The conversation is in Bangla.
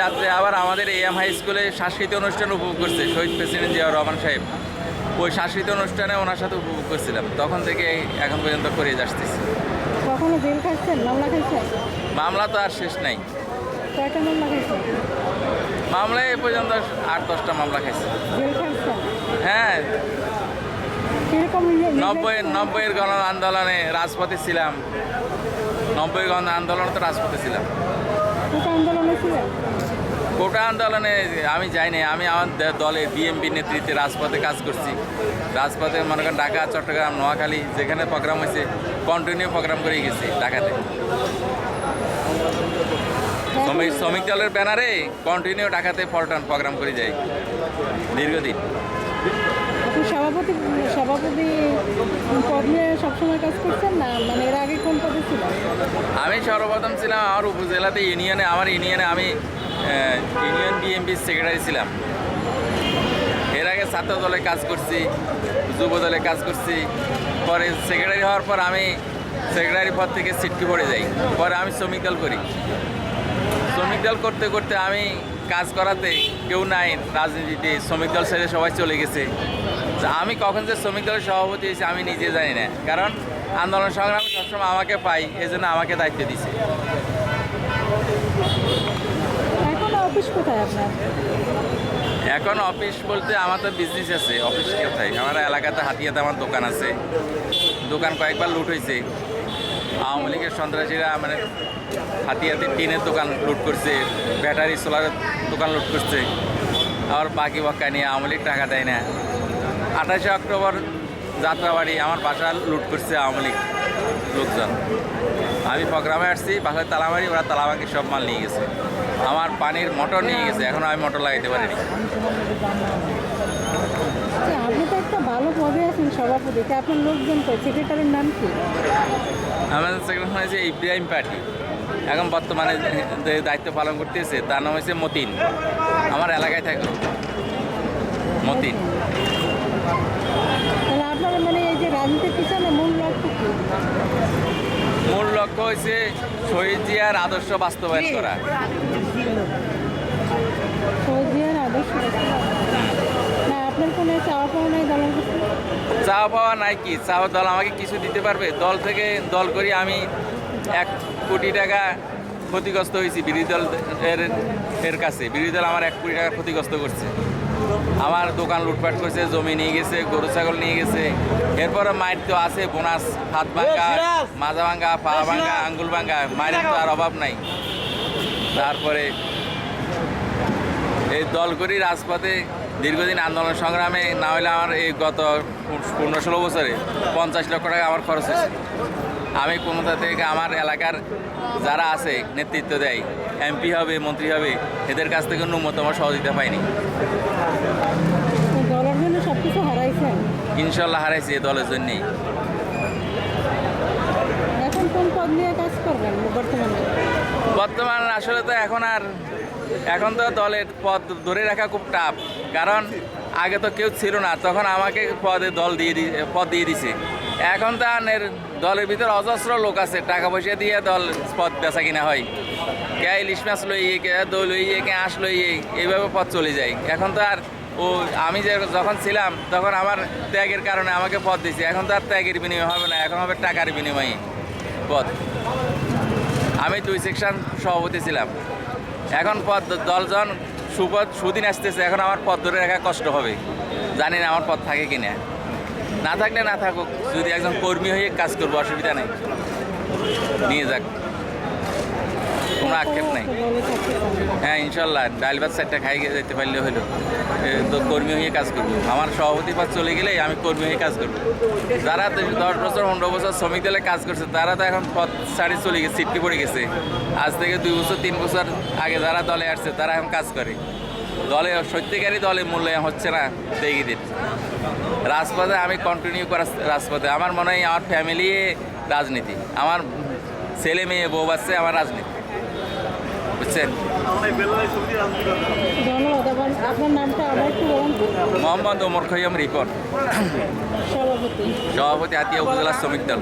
রাত্রে আবার আমাদের এম হাই স্কুলে সাংস্কৃতিক অনুষ্ঠান উপভোগ করছে শহীদ প্রেসিডেন্ট জিয়াউর রহমান সাহেব। ওই সাংস্কৃতিক অনুষ্ঠানে ওনার সাথে উপভোগ করছিলাম। তখন থেকে এখন পর্যন্ত করে আসতেছি। কখনো জেল খাচ্ছেন? মামলা খাইছেন? মামলা তো আর শেষ নাই। কয়টা মামলা খাইছেন? মামলায় এ পর্যন্ত আট দশটা মামলা খাইছে। হ্যাঁ। কীরকম নব্বই নব্বইয়ের গণ আন্দোলনে রাজপথে ছিলাম। নব্বই গণ আন্দোলনে তো রাজপথে ছিলাম। কোটা আন্দোলনে আমি যাইনি আমি আমার দে- দলের বিএমপি নেতৃত্বে রাজপথে কাজ করছি। রাজপথে মনে করেন ঢাকা চট্টগ্রাম নোয়াখালী যেখানে প্রোগ্রাম হয়েছে কন্টিনিউ প্রোগ্রাম করে গেছি ঢাকাতে। শ্রমিক শ্রমিক দলের ব্যানারে কন্টিনিউ ঢাকাতে পল্টন প্রোগ্রাম করে যাই দীর্ঘদিন। সভাপতি সভাপতি পদ নিয়ে সবসময় কাজ করছেন না? মানে এর আগে কোন পদে ছিলেন? আমি সর্বপ্রথম ছিলাম আমার উপজেলাতে ইউনিয়নে, আমার ইউনিয়নে আমি ইউনিয়ন বিএমপির সেক্রেটারি ছিলাম। এর আগে ছাত্র দলে কাজ করছি, যুব দলে কাজ করছি। পরে সেক্রেটারি হওয়ার পর আমি সেক্রেটারি পদ থেকে সিটকি পড়ে যাই। পরে আমি শ্রমিক দল করি। শ্রমিক দল করতে করতে আমি কাজ করাতে কেউ নাই রাজনীতিতে, শ্রমিক দল ছেড়ে সবাই চলে গেছে। আমি কখন যে শ্রমিক দলের সভাপতি হয়েছি আমি নিজে জানি না। কারণ আন্দোলন সংগ্রামে সবসময় আমাকে পাই এই জন্য আমাকে দায়িত্ব দিছে। এখন অফিস বলতে আমার তো বিজনেস আছে অফিস কোথায়? আমার এলাকাতে হাতিয়াতে আমার দোকান আছে। দোকান কয়েকবার লুট হয়েছে আওয়ামী লীগের সন্ত্রাসীরা মানে হাতিয়াতে টিনের দোকান লুট করছে ব্যাটারি সোলারের দোকান লুট করছে। আর বাকি বক্কা নিয়ে আওয়ামী লীগ টাকা দেয় না। আঠাশে অক্টোবর যাত্রাবাড়ি আমার বাসা লুট করছে আওয়ামী লীগ লোকজন। আমি প্রোগ্রামে আসছি বাসায় তালামারি ওরা তালাবাকি সব মাল নিয়ে গেছে। আমার পানির মোটর নিয়ে গেছে এখনও আমি মোটর লাগাইতে পারিনি। আচ্ছা, আপনি তো একটা ভালো পদে আছেন সভাপতি তা আপনার লোকজন কই সেক্রেটারির নাম কি? আমাদের সেক্রেটারি হয়েছে ইব্রাহিম পার্টি এখন বর্তমানে যে দায়িত্ব পালন করতেছে তার নাম হয়েছে মতিন। আমার এলাকায় থাকে। মতিন। আপনার মানে এই যে রাজনীতির পিছনে মূল লক্ষ্য কি? মূল লক্ষ্য হয়েছে শহীদ জিয়ার আদর্শ বাস্তবায়ন করা। সৌদিয়ার আদর্শ না আপনার কোনো চাওয়া পাওয়া নাই দলের চাওয়া পাওয়া নাই কি? চাওয়া দল আমাকে কিছু দিতে পারবে? দল থেকে দল করি আমি এক কোটি টাকা ক্ষতিগ্রস্ত হয়েছি বিরোধী দল এর এর কাছে। বিরোধী দল আমার এক কোটি টাকা ক্ষতিগ্রস্ত করছে। আমার দোকান লুটপাট করছে জমি নিয়ে গেছে গরু ছাগল নিয়ে গেছে। এরপরে মায়ের তো আছে বোনাস হাত ভাঙ্গা মাজা ভাঙ্গা পা ভাঙ্গা আঙ্গুল ভাঙ্গা মায়ের তো আর অভাব নাই। তারপরে এই দল করি রাজপথে দীর্ঘদিন আন্দোলন সংগ্রামে না হলে আমার এই গত পনেরো ষোলো বছরে পঞ্চাশ লক্ষ টাকা আমার খরচ হয়েছে। আমি কোনোটা থেকে আমার এলাকার যারা আছে নেতৃত্ব দেয় এমপি হবে মন্ত্রী হবে এদের কাছ থেকে ন্যূনতম সহযোগিতা পাইনি। ইনশাল্লাহ হারাইছি এই দলের জন্যেই। বর্তমানে? বর্তমান আসলে তো এখন আর এখন তো দলের পদ ধরে রাখা খুব টাফ কারণ আগে তো কেউ ছিল না তখন আমাকে পদে দল দিয়ে দি পদ দিয়ে দিছে। এখন তো আর এর দলের ভিতরে অজস্র লোক আছে টাকা পয়সা দিয়ে দল পদ বেচা কিনা হয়। কে ইলিশ মাছ লইয়ে, কে দই লইয়ে, কে আঁশ লইয়ে, এইভাবে পথ চলে যায়। এখন তো আর ও, আমি যে যখন ছিলাম, তখন আমার ত্যাগের কারণে আমাকে পদ দিছে। এখন তো আর ত্যাগের বিনিময় হবে না, এখন হবে টাকার বিনিময়ে পদ আমি দুই সেকশন সভাপতি ছিলাম। এখন পদ দলজন সুপদ সুদিন আসতেছে, এখন আমার পদ ধরে রাখা কষ্ট হবে। জানি না আমার পদ থাকে কি না না থাকলে না থাকুক, যদি একজন কর্মী হয়ে কাজ করব, অসুবিধা নেই। নিয়ে যাক। কোনো আক্ষেপ নেই। হ্যাঁ ইনশাল্লাহ, ডাল ভাত সাইডটা খাই যেতে পারলে হলো। তো কর্মী হয়ে কাজ করব। আমার সভাপতি পদ চলে গেলেই আমি কর্মী হয়ে কাজ করব। যারা দশ বছর, পনেরো বছর শ্রমিক দলে কাজ করছে, তারা তো এখন পদ ছাড়ি চলে গেছে, সিটকে পড়ে গেছে। আজ থেকে দুই বছর, তিন বছর আগে যারা দলে আসছে, তারা এখন কাজ করে। দলে, সত্যিকারই দলে মূল্যায়ন হচ্ছে না দেখি রাজপথে আমি কন্টিনিউ করা রাজপথে। আমার মনে হয় আমার ফ্যামিলি রাজনীতি। আমার ছেলে মেয়ে, বউ বাচ্চা, আমার রাজনীতি বুঝছেন ধন্যবাদ আবার আপনার নামটা আবার একটু বলুন তো। মোহাম্মদ ওমর খৈয়াম রিপন সভাপতি আতিয়া উপজেলা শ্রমিক দল।